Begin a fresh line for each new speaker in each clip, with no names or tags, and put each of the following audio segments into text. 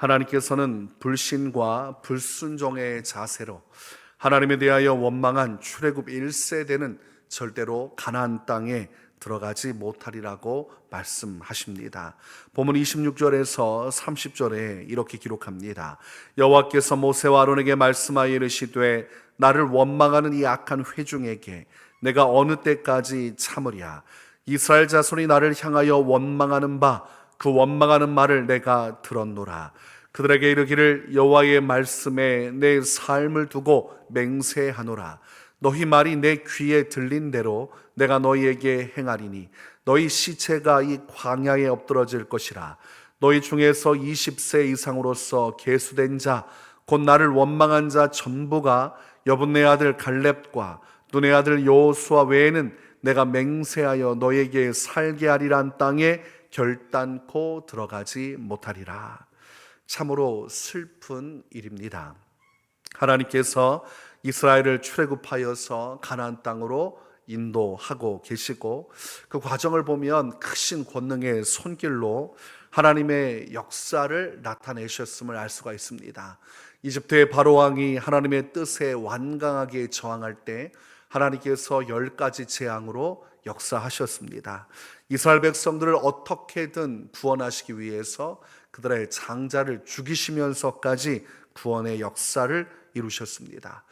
하나님께서는 불신과 불순종의 자세로 하나님에 대하여 원망한 출애굽 1세대는 절대로 가나안 땅에 들어가지 못하리라고 말씀하십니다. 본문 26절에서 30절에 이렇게 기록합니다. 여호와께서 모세와 아론에게 말씀하여 이르시되 나를 원망하는 이 악한 회중에게 내가 어느 때까지 참으랴 이스라엘 자손이 나를 향하여 원망하는 바 그 원망하는 말을 내가 들었노라 그들에게 이르기를 여호와의 말씀에 내 삶을 두고 맹세하노라 너희 말이 내 귀에 들린 대로 내가 너희에게 행하리니 너희 시체가 이 광야에 엎드러질 것이라 너희 중에서 20세 이상으로서 계수된 자 곧 나를 원망한 자 전부가 여분네 아들 갈렙과 눈의 아들 여호수아 외에는 내가 맹세하여 너에게 살게 하리란 땅에 결단코 들어가지 못하리라. 참으로 슬픈 일입니다. 하나님께서 이스라엘을 출애굽하여서 가나안 땅으로 인도하고 계시고 그 과정을 보면 크신 권능의 손길로 하나님의 역사를 나타내셨음을 알 수가 있습니다. 이집트의 바로 왕이 하나님의 뜻에 완강하게 저항할 때 하나님께서 열 가지 재앙으로 역사하셨습니다. 이스라엘 백성들을 어떻게든 구원하시기 위해서 그들의 장자를 죽이시면서까지 구원의 역사를 이루셨습니다.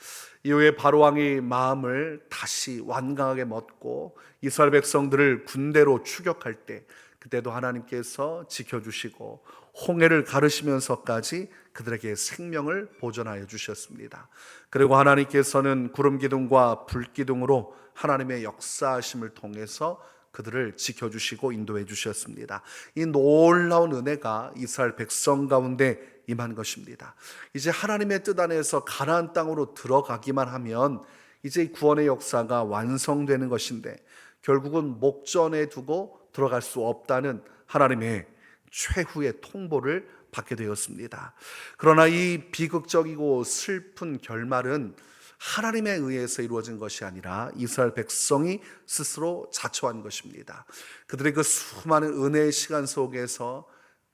이후에 바로 왕이 마음을 다시 완강하게 먹고 이스라엘 백성들을 군대로 추격할 때 그때도 하나님께서 지켜주시고 홍해를 가르시면서까지 그들에게 생명을 보존하여 주셨습니다. 그리고 하나님께서는 구름 기둥과 불 기둥으로 하나님의 역사하심을 통해서 그들을 지켜주시고 인도해 주셨습니다. 이 놀라운 은혜가 이스라엘 백성 가운데 임한 것입니다. 이제 하나님의 뜻 안에서 가나안 땅으로 들어가기만 하면 이제 이 구원의 역사가 완성되는 것인데 결국은 목전에 두고 들어갈 수 없다는 하나님의 최후의 통보를 받게 되었습니다. 그러나 이 비극적이고 슬픈 결말은 하나님에 의해서 이루어진 것이 아니라 이스라엘 백성이 스스로 자초한 것입니다. 그들의 그 수많은 은혜의 시간 속에서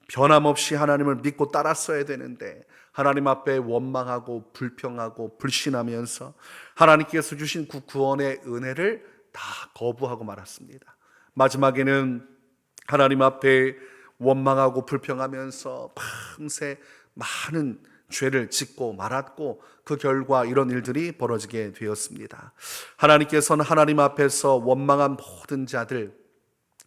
변함없이 하나님을 믿고 따랐어야 되는데 하나님 앞에 원망하고 불평하고 불신하면서 하나님께서 주신 그 구원의 은혜를 다 거부하고 말았습니다. 마지막에는 하나님 앞에 원망하고 불평하면서 밤새 많은 죄를 짓고 말았고 그 결과 이런 일들이 벌어지게 되었습니다. 하나님께서는 하나님 앞에서 원망한 모든 자들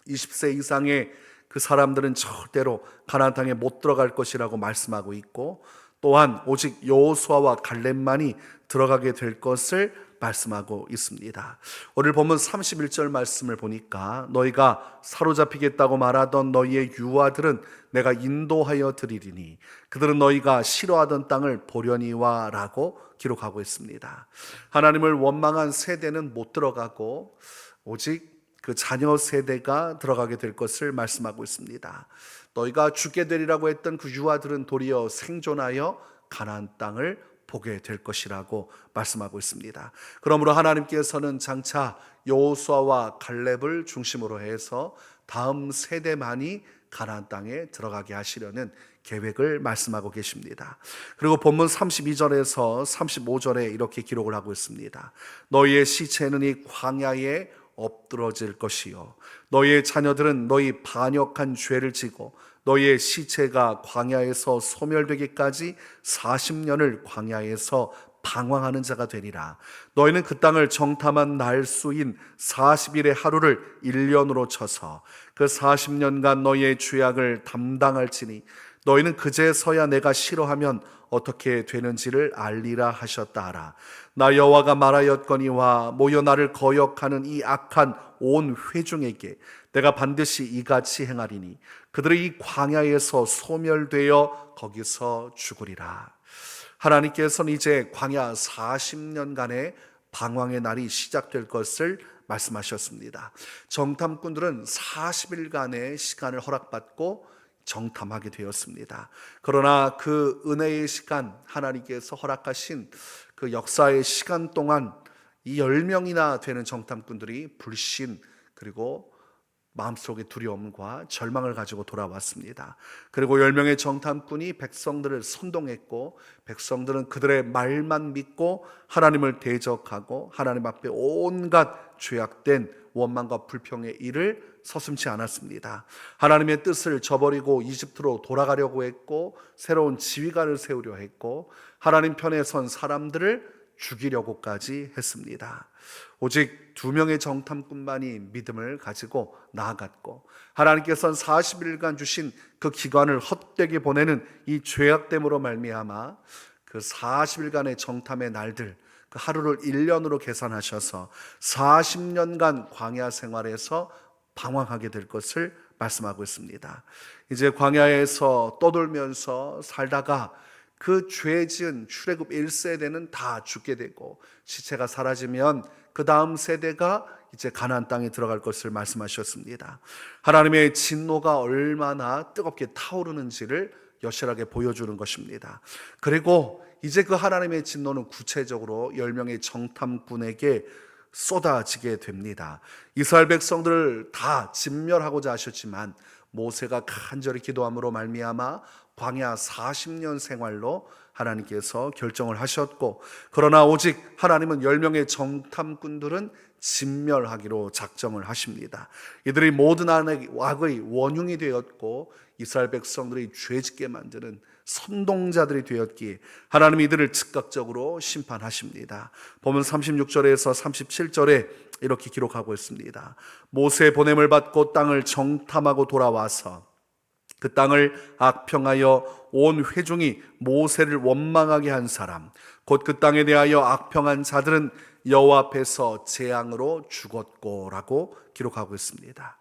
20세 이상의 그 사람들은 절대로 가나안 땅에 못 들어갈 것이라고 말씀하고 있고 또한 오직 여호수아와 갈렙만이 들어가게 될 것을 말씀하고 있습니다. 오늘 보면 31절 말씀을 보니까 너희가 사로잡히겠다고 말하던 너희의 유아들은 내가 인도하여 드리리니 그들은 너희가 싫어하던 땅을 보려니와라고 기록하고 있습니다. 하나님을 원망한 세대는 못 들어가고 오직 그 자녀 세대가 들어가게 될 것을 말씀하고 있습니다. 너희가 죽게 되리라고 했던 그 유아들은 도리어 생존하여 가나안 땅을 보게 될 것이라고 말씀하고 있습니다. 그러므로 하나님께서는 장차 여호수아와 갈렙을 중심으로 해서 다음 세대만이 가나안 땅에 들어가게 하시려는 계획을 말씀하고 계십니다. 그리고 본문 32절에서 35절에 이렇게 기록을 하고 있습니다. 너희의 시체는 이 광야에 엎드러질 것이요 너희의 자녀들은 너희 반역한 죄를 지고 너희의 시체가 광야에서 소멸되기까지 40년을 광야에서 방황하는 자가 되리라. 너희는 그 땅을 정탐한 날수인 40일의 하루를 1년으로 쳐서 그 40년간 너희의 죄악을 담당할지니 너희는 그제서야 내가 싫어하면 어떻게 되는지를 알리라 하셨다 하라. 나 여호와가 말하였거니와 모여 나를 거역하는 이 악한 온 회중에게 내가 반드시 이같이 행하리니 그들의 이 광야에서 소멸되어 거기서 죽으리라. 하나님께서는 이제 광야 40년간의 방황의 날이 시작될 것을 말씀하셨습니다. 정탐꾼들은 40일간의 시간을 허락받고 정탐하게 되었습니다. 그러나 그 은혜의 시간, 하나님께서 허락하신 그 역사의 시간 동안 이 10명이나 되는 정탐꾼들이 불신 그리고 마음속에 두려움과 절망을 가지고 돌아왔습니다. 그리고 열 명의 정탐꾼이 백성들을 선동했고 백성들은 그들의 말만 믿고 하나님을 대적하고 하나님 앞에 온갖 죄악된 원망과 불평의 일을 서슴지 않았습니다. 하나님의 뜻을 저버리고 이집트로 돌아가려고 했고 새로운 지휘관을 세우려 했고 하나님 편에 선 사람들을 죽이려고까지 했습니다. 오직 두 명의 정탐꾼만이 믿음을 가지고 나아갔고 하나님께서는 40일간 주신 그 기간을 헛되게 보내는 이 죄악됨으로 말미암아 그 40일간의 정탐의 날들 그 하루를 1년으로 계산하셔서 40년간 광야 생활에서 방황하게 될 것을 말씀하고 있습니다. 이제 광야에서 떠돌면서 살다가 그 죄 지은 출애굽 1세대는 다 죽게 되고 시체가 사라지면 그 다음 세대가 이제 가나안 땅에 들어갈 것을 말씀하셨습니다. 하나님의 진노가 얼마나 뜨겁게 타오르는지를 여실하게 보여주는 것입니다. 그리고 이제 그 하나님의 진노는 구체적으로 10명의 정탐꾼에게 쏟아지게 됩니다. 이스라엘 백성들을 다 진멸하고자 하셨지만 모세가 간절히 기도함으로 말미암아 광야 40년 생활로 하나님께서 결정을 하셨고 그러나 오직 하나님은 10명의 정탐꾼들은 진멸하기로 작정을 하십니다. 이들이 모든 악의 원흉이 되었고 이스라엘 백성들이 죄짓게 만드는 선동자들이 되었기에 하나님 이들을 즉각적으로 심판하십니다. 보면 36절에서 37절에 이렇게 기록하고 있습니다. 모세 보냄을 받고 땅을 정탐하고 돌아와서 그 땅을 악평하여 온 회중이 모세를 원망하게 한 사람 곧 그 땅에 대하여 악평한 자들은 여호와 앞에서 재앙으로 죽었고라고 기록하고 있습니다.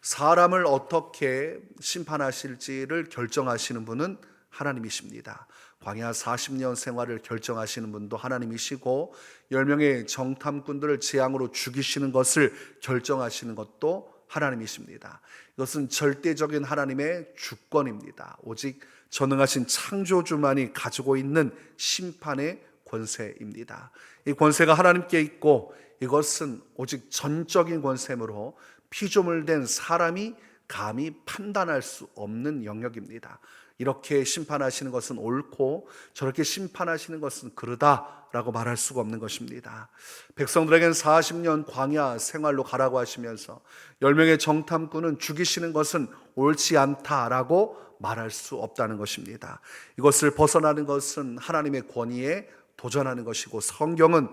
사람을 어떻게 심판하실지를 결정하시는 분은 하나님이십니다. 광야 40년 생활을 결정하시는 분도 하나님이시고 10명의 정탐꾼들을 재앙으로 죽이시는 것을 결정하시는 것도 하나님이십니다. 이것은 절대적인 하나님의 주권입니다. 오직 전능하신 창조주만이 가지고 있는 심판의 권세입니다. 이 권세가 하나님께 있고 이것은 오직 전적인 권세므로 피조물 된 사람이 감히 판단할 수 없는 영역입니다. 이렇게 심판하시는 것은 옳고 저렇게 심판하시는 것은 그르다라고 말할 수가 없는 것입니다. 백성들에게는 40년 광야 생활로 가라고 하시면서 10명의 정탐꾼은 죽이시는 것은 옳지 않다라고 말할 수 없다는 것입니다. 이것을 벗어나는 것은 하나님의 권위에 도전하는 것이고 성경은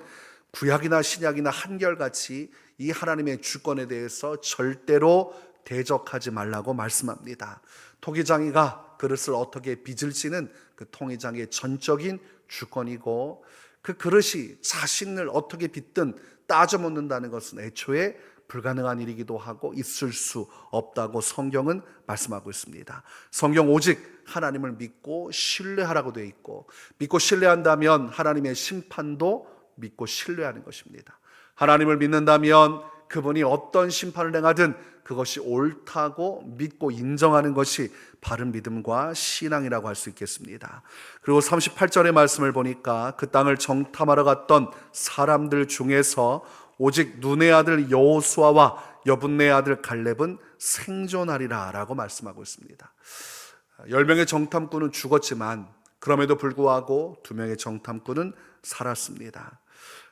구약이나 신약이나 한결같이 이 하나님의 주권에 대해서 절대로 대적하지 말라고 말씀합니다. 토기장이가 그릇을 어떻게 빚을지는 그 통의장의 전적인 주권이고 그 그릇이 자신을 어떻게 빚든 따져 묻는다는 것은 애초에 불가능한 일이기도 하고 있을 수 없다고 성경은 말씀하고 있습니다. 성경 오직 하나님을 믿고 신뢰하라고 되어 있고 믿고 신뢰한다면 하나님의 심판도 믿고 신뢰하는 것입니다. 하나님을 믿는다면 그분이 어떤 심판을 행하든 그것이 옳다고 믿고 인정하는 것이 바른 믿음과 신앙이라고 할 수 있겠습니다. 그리고 38절의 말씀을 보니까 그 땅을 정탐하러 갔던 사람들 중에서 오직 눈의 아들 여호수아와 여분네 아들 갈렙은 생존하리라라고 말씀하고 있습니다. 열 명의 정탐꾼은 죽었지만 그럼에도 불구하고 두 명의 정탐꾼은 살았습니다.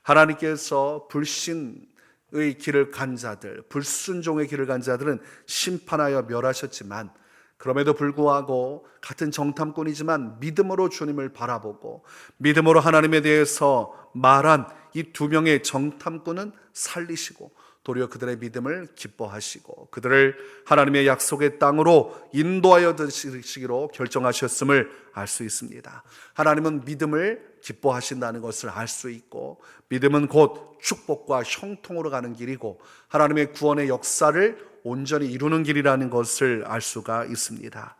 하나님께서 불신 의 길을 간 자들, 불순종의 길을 간 자들은 심판하여 멸하셨지만 그럼에도 불구하고 같은 정탐꾼이지만 믿음으로 주님을 바라보고 믿음으로 하나님에 대해서 말한 이 두 명의 정탐꾼은 살리시고 도리어 그들의 믿음을 기뻐하시고 그들을 하나님의 약속의 땅으로 인도하여 드시기로 결정하셨음을 알 수 있습니다. 하나님은 믿음을 기뻐하신다는 것을 알 수 있고 믿음은 곧 축복과 형통으로 가는 길이고 하나님의 구원의 역사를 온전히 이루는 길이라는 것을 알 수가 있습니다.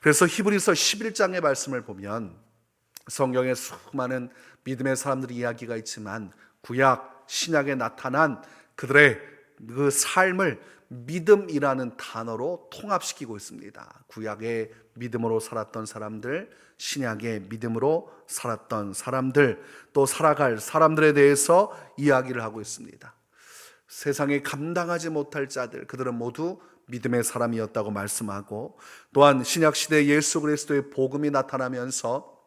그래서 히브리서 11장의 말씀을 보면 성경에 수많은 믿음의 사람들의 이야기가 있지만 구약 신약에 나타난 그들의 그 삶을 믿음이라는 단어로 통합시키고 있습니다. 구약의 믿음으로 살았던 사람들, 신약의 믿음으로 살았던 사람들, 또 살아갈 사람들에 대해서 이야기를 하고 있습니다. 세상에 감당하지 못할 자들, 그들은 모두 믿음의 사람이었다고 말씀하고 또한 신약 시대 예수 그리스도의 복음이 나타나면서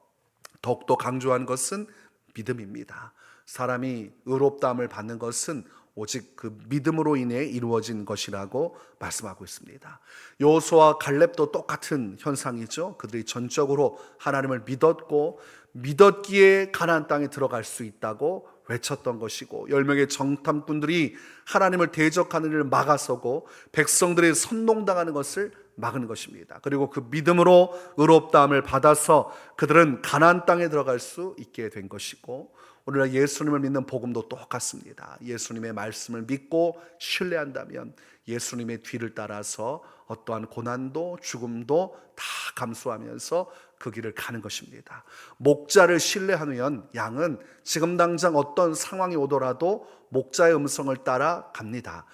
더욱더 강조한 것은 믿음입니다. 사람이 의롭다함을 받는 것은 오직 그 믿음으로 인해 이루어진 것이라고 말씀하고 있습니다. 요호수와 갈렙도 똑같은 현상이죠. 그들이 전적으로 하나님을 믿었고 믿었기에 가나안 땅에 들어갈 수 있다고 외쳤던 것이고 열 명의 정탐꾼들이 하나님을 대적하는 일을 막아서고 백성들의 선동당하는 것을 막은 것입니다. 그리고 그 믿음으로 의롭다함을 받아서 그들은 가나안 땅에 들어갈 수 있게 된 것이고 오늘날 예수님을 믿는 복음도 똑같습니다. 예수님의 말씀을 믿고 신뢰한다면 예수님의 뒤를 따라서 어떠한 고난도 죽음도 다 감수하면서 그 길을 가는 것입니다. 목자를 신뢰하면 양은 지금 당장 어떤 상황이 오더라도 목자의 음성을 따라 갑니다.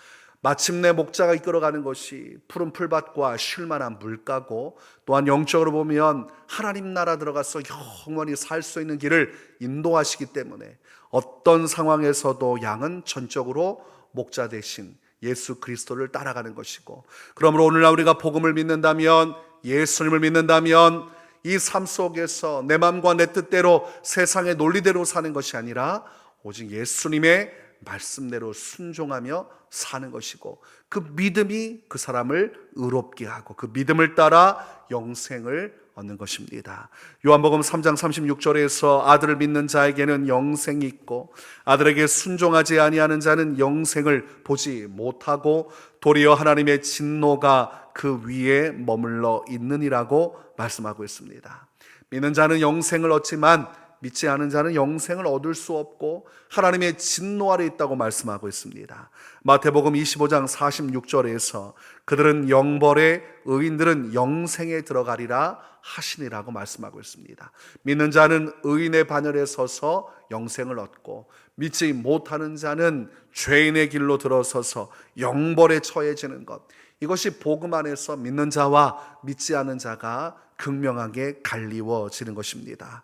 마침내 목자가 이끌어가는 것이 푸른 풀밭과 쉴만한 물가고 또한 영적으로 보면 하나님 나라 들어가서 영원히 살 수 있는 길을 인도하시기 때문에 어떤 상황에서도 양은 전적으로 목자 대신 예수 그리스도를 따라가는 것이고 그러므로 오늘날 우리가 복음을 믿는다면 예수님을 믿는다면 이 삶 속에서 내 마음과 내 뜻대로 세상의 논리대로 사는 것이 아니라 오직 예수님의 말씀대로 순종하며 사는 것이고 그 믿음이 그 사람을 의롭게 하고 그 믿음을 따라 영생을 얻는 것입니다. 요한복음 3장 36절에서 아들을 믿는 자에게는 영생이 있고 아들에게 순종하지 아니하는 자는 영생을 보지 못하고 도리어 하나님의 진노가 그 위에 머물러 있느니라고 말씀하고 있습니다. 믿는 자는 영생을 얻지만 믿지 않은 자는 영생을 얻을 수 없고 하나님의 진노 아래 있다고 말씀하고 있습니다. 마태복음 25장 46절에서 그들은 영벌에 의인들은 영생에 들어가리라 하시니라고 말씀하고 있습니다. 믿는 자는 의인의 반열에 서서 영생을 얻고 믿지 못하는 자는 죄인의 길로 들어서서 영벌에 처해지는 것. 이것이 복음 안에서 믿는 자와 믿지 않은 자가 극명하게 갈리워지는 것입니다.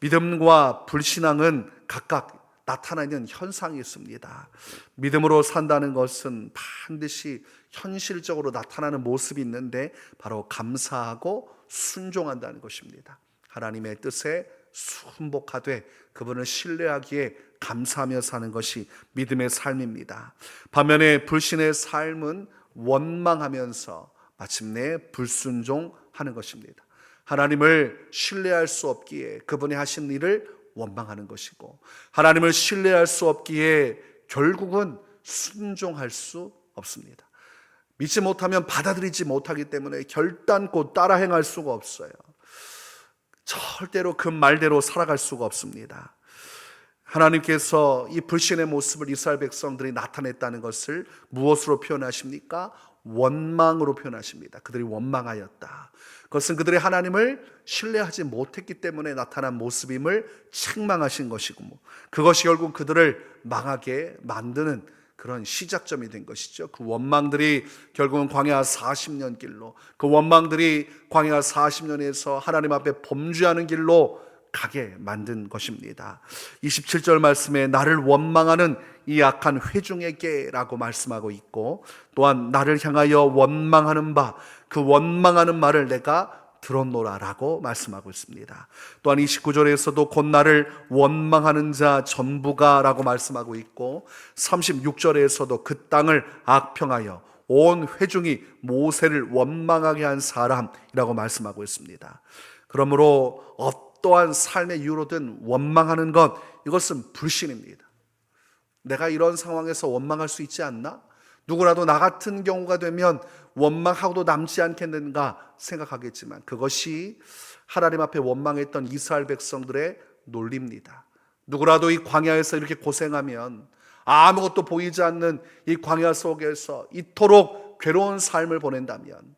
믿음과 불신앙은 각각 나타나는 현상이 있습니다. 믿음으로 산다는 것은 반드시 현실적으로 나타나는 모습이 있는데 바로 감사하고 순종한다는 것입니다. 하나님의 뜻에 순복하되 그분을 신뢰하기에 감사하며 사는 것이 믿음의 삶입니다. 반면에 불신의 삶은 원망하면서 마침내 불순종하는 것입니다. 하나님을 신뢰할 수 없기에 그분이 하신 일을 원망하는 것이고 하나님을 신뢰할 수 없기에 결국은 순종할 수 없습니다. 믿지 못하면 받아들이지 못하기 때문에 결단코 따라 행할 수가 없어요. 절대로 그 말대로 살아갈 수가 없습니다. 하나님께서 이 불신의 모습을 이스라엘 백성들이 나타냈다는 것을 무엇으로 표현하십니까? 원망으로 표현하십니다. 그들이 원망하였다. 그것은 그들이 하나님을 신뢰하지 못했기 때문에 나타난 모습임을 책망하신 것이고, 뭐 그것이 결국 그들을 망하게 만드는 그런 시작점이 된 것이죠. 그 원망들이 결국은 광야 40년 길로, 그 원망들이 광야 40년에서 하나님 앞에 범죄하는 길로 가게 만든 것입니다. 27절 말씀에 나를 원망하는 이 악한 회중에게라고 말씀하고 있고 또한 나를 향하여 원망하는 바 그 원망하는 말을 내가 들었노라라고 말씀하고 있습니다. 또한 29절에서도 곧 나를 원망하는 자 전부가라고 말씀하고 있고 36절에서도 그 땅을 악평하여 온 회중이 모세를 원망하게 한 사람이라고 말씀하고 있습니다. 그러므로 어 떠한 삶의 이유로든 원망하는 것 이것은 불신입니다. 내가 이런 상황에서 원망할 수 있지 않나? 누구라도 나 같은 경우가 되면 원망하고도 남지 않겠는가 생각하겠지만 그것이 하나님 앞에 원망했던 이스라엘 백성들의 논리입니다. 누구라도 이 광야에서 이렇게 고생하면 아무것도 보이지 않는 이 광야 속에서 이토록 괴로운 삶을 보낸다면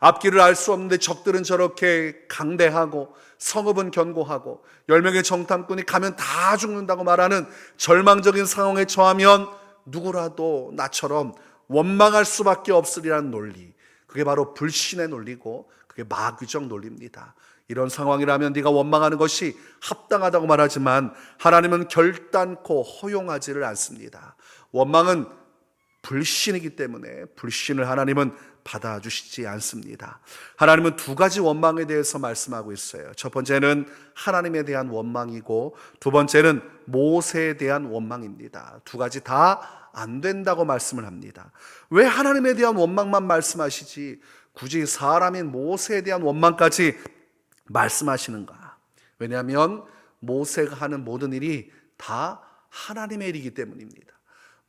앞길을 알 수 없는데 적들은 저렇게 강대하고 성읍은 견고하고 열 명의 정탐꾼이 가면 다 죽는다고 말하는 절망적인 상황에 처하면 누구라도 나처럼 원망할 수밖에 없으리라는 논리. 그게 바로 불신의 논리고 그게 마귀적 논리입니다. 이런 상황이라면 네가 원망하는 것이 합당하다고 말하지만 하나님은 결단코 허용하지를 않습니다. 원망은 불신이기 때문에 불신을 하나님은 받아주시지 않습니다. 하나님은 두 가지 원망에 대해서 말씀하고 있어요. 첫 번째는 하나님에 대한 원망이고 두 번째는 모세에 대한 원망입니다. 두 가지 다 안 된다고 말씀을 합니다. 왜 하나님에 대한 원망만 말씀하시지 굳이 사람인 모세에 대한 원망까지 말씀하시는가? 왜냐하면 모세가 하는 모든 일이 다 하나님의 일이기 때문입니다.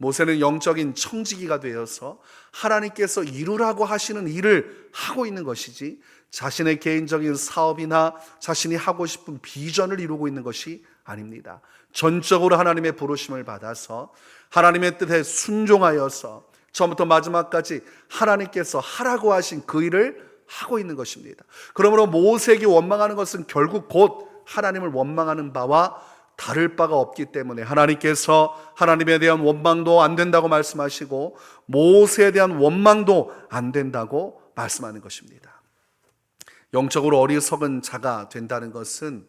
모세는 영적인 청지기가 되어서 하나님께서 이루라고 하시는 일을 하고 있는 것이지 자신의 개인적인 사업이나 자신이 하고 싶은 비전을 이루고 있는 것이 아닙니다. 전적으로 하나님의 부르심을 받아서 하나님의 뜻에 순종하여서 처음부터 마지막까지 하나님께서 하라고 하신 그 일을 하고 있는 것입니다. 그러므로 모세에게 원망하는 것은 결국 곧 하나님을 원망하는 바와 다를 바가 없기 때문에 하나님께서 하나님에 대한 원망도 안 된다고 말씀하시고 모세에 대한 원망도 안 된다고 말씀하는 것입니다. 영적으로 어리석은 자가 된다는 것은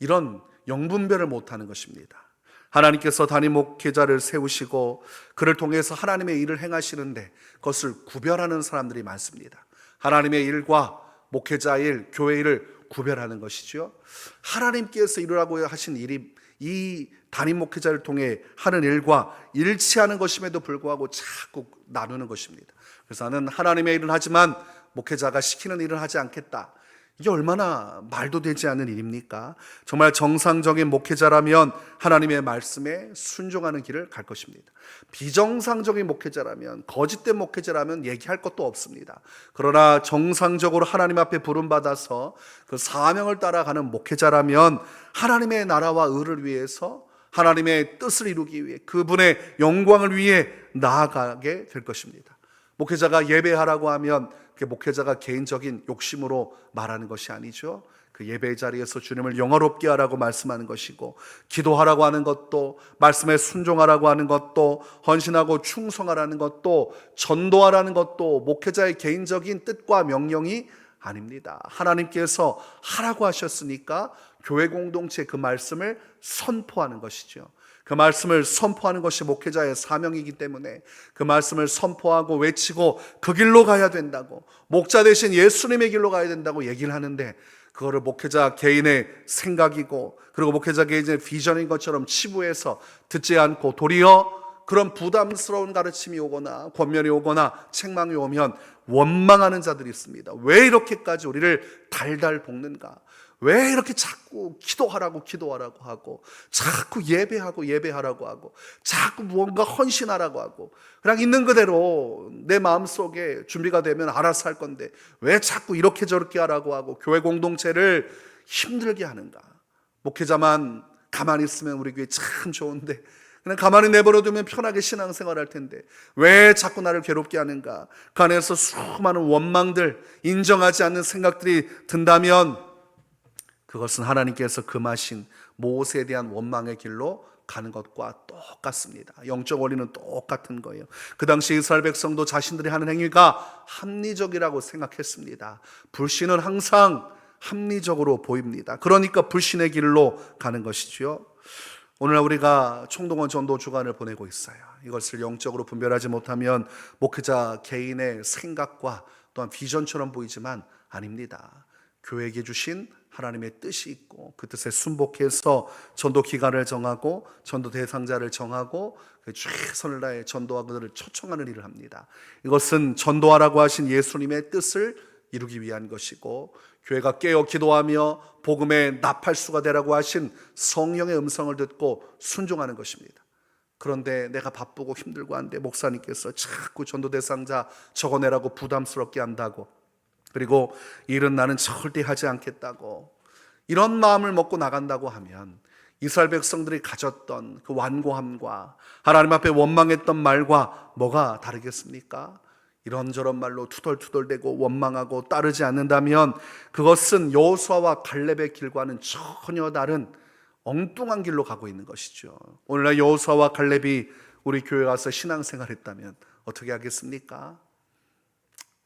이런 영분별을 못하는 것입니다. 하나님께서 단임 목회자를 세우시고 그를 통해서 하나님의 일을 행하시는데 그것을 구별하는 사람들이 많습니다. 하나님의 일과 목회자 일, 교회 일을 구별하는 것이죠. 하나님께서 이루라고 하신 일이 이 단임 목회자를 통해 하는 일과 일치하는 것임에도 불구하고 자꾸 나누는 것입니다. 그래서 나는 하나님의 일을 하지만 목회자가 시키는 일을 하지 않겠다. 이게 얼마나 말도 되지 않는 일입니까? 정말 정상적인 목회자라면 하나님의 말씀에 순종하는 길을 갈 것입니다. 비정상적인 목회자라면, 거짓된 목회자라면 얘기할 것도 없습니다. 그러나 정상적으로 하나님 앞에 부름 받아서 그 사명을 따라가는 목회자라면 하나님의 나라와 의를 위해서 하나님의 뜻을 이루기 위해 그분의 영광을 위해 나아가게 될 것입니다. 목회자가 예배하라고 하면 그 목회자가 개인적인 욕심으로 말하는 것이 아니죠. 그 예배 자리에서 주님을 영화롭게 하라고 말씀하는 것이고 기도하라고 하는 것도 말씀에 순종하라고 하는 것도 헌신하고 충성하라는 것도 전도하라는 것도 목회자의 개인적인 뜻과 명령이 아닙니다. 하나님께서 하라고 하셨으니까 교회 공동체 그 말씀을 선포하는 것이죠. 그 말씀을 선포하는 것이 목회자의 사명이기 때문에 그 말씀을 선포하고 외치고 그 길로 가야 된다고 목자 대신 예수님의 길로 가야 된다고 얘기를 하는데 그거를 목회자 개인의 생각이고 그리고 목회자 개인의 비전인 것처럼 치부해서 듣지 않고 도리어 그런 부담스러운 가르침이 오거나 권면이 오거나 책망이 오면 원망하는 자들이 있습니다. 왜 이렇게까지 우리를 달달 볶는가? 왜 이렇게 자꾸 기도하라고 기도하라고 하고 자꾸 예배하고 예배하라고 하고 자꾸 무언가 헌신하라고 하고 그냥 있는 그대로 내 마음속에 준비가 되면 알아서 할 건데 왜 자꾸 이렇게 저렇게 하라고 하고 교회 공동체를 힘들게 하는가? 목회자만 가만히 있으면 우리 교회 참 좋은데 그냥 가만히 내버려 두면 편하게 신앙생활 할 텐데 왜 자꾸 나를 괴롭게 하는가? 그 안에서 수많은 원망들, 인정하지 않는 생각들이 든다면 그것은 하나님께서 금하신 모세에 대한 원망의 길로 가는 것과 똑같습니다. 영적 원리는 똑같은 거예요. 그 당시 이스라엘 백성도 자신들이 하는 행위가 합리적이라고 생각했습니다. 불신은 항상 합리적으로 보입니다. 그러니까 불신의 길로 가는 것이지요. 오늘 우리가 총동원 전도 주간을 보내고 있어요. 이것을 영적으로 분별하지 못하면 목회자 개인의 생각과 또한 비전처럼 보이지만 아닙니다. 교회에게 주신 하나님의 뜻이 있고 그 뜻에 순복해서 전도 기간을 정하고 전도 대상자를 정하고 그 최선을 다해 전도와 그들을 초청하는 일을 합니다. 이것은 전도하라고 하신 예수님의 뜻을 이루기 위한 것이고 교회가 깨어 기도하며 복음의 나팔수가 되라고 하신 성령의 음성을 듣고 순종하는 것입니다. 그런데 내가 바쁘고 힘들고 한데 목사님께서 자꾸 전도 대상자 적어내라고 부담스럽게 한다고 그리고 일은 나는 절대 하지 않겠다고 이런 마음을 먹고 나간다고 하면 이스라엘 백성들이 가졌던 그 완고함과 하나님 앞에 원망했던 말과 뭐가 다르겠습니까? 이런저런 말로 투덜투덜대고 원망하고 따르지 않는다면 그것은 여호수아와 갈렙의 길과는 전혀 다른 엉뚱한 길로 가고 있는 것이죠. 오늘날 여호수아와 갈렙이 우리 교회 와서 신앙생활했다면 어떻게 하겠습니까?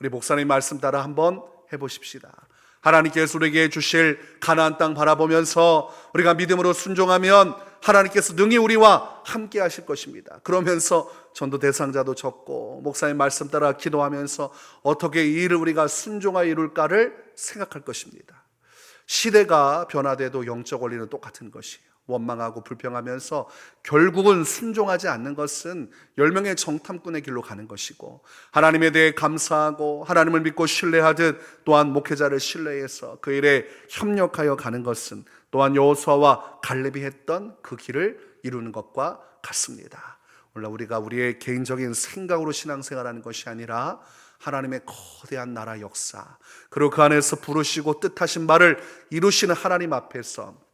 우리 목사님 말씀 따라 한번 해보십시다. 하나님께서 우리에게 주실 가나안 땅 바라보면서 우리가 믿음으로 순종하면 하나님께서 능히 우리와 함께 하실 것입니다. 그러면서 전도 대상자도 적고 목사님 말씀 따라 기도하면서 어떻게 이 일을 우리가 순종하여 이룰까를 생각할 것입니다. 시대가 변화돼도 영적 원리는 똑같은 것이에요. 원망하고 불평하면서 결국은 순종하지 않는 것은 열 명의 정탐꾼의 길로 가는 것이고 하나님에 대해 감사하고 하나님을 믿고 신뢰하듯 또한 목회자를 신뢰해서 그 일에 협력하여 가는 것은 또한 여호수아와 갈렙이 했던 그 길을 이루는 것과 같습니다. 물론 우리가 우리의 개인적인 생각으로 신앙생활하는 것이 아니라 하나님의 거대한 나라 역사 그리고 그 안에서 부르시고 뜻하신 바를 이루시는 하나님 앞에서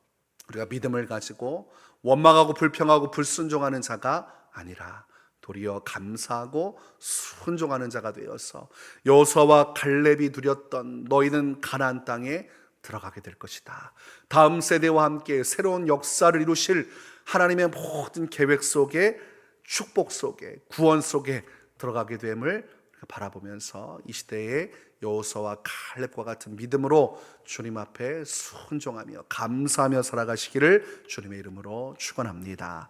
우리가 믿음을 가지고 원망하고 불평하고 불순종하는 자가 아니라 도리어 감사하고 순종하는 자가 되어서 여호수아와 갈렙이 누렸던 너희는 가나안 땅에 들어가게 될 것이다. 다음 세대와 함께 새로운 역사를 이루실 하나님의 모든 계획 속에 축복 속에 구원 속에 들어가게 됨을 바라보면서 이 시대에 여호수아와 칼렙과 같은 믿음으로 주님 앞에 순종하며 감사하며 살아가시기를 주님의 이름으로 축원합니다.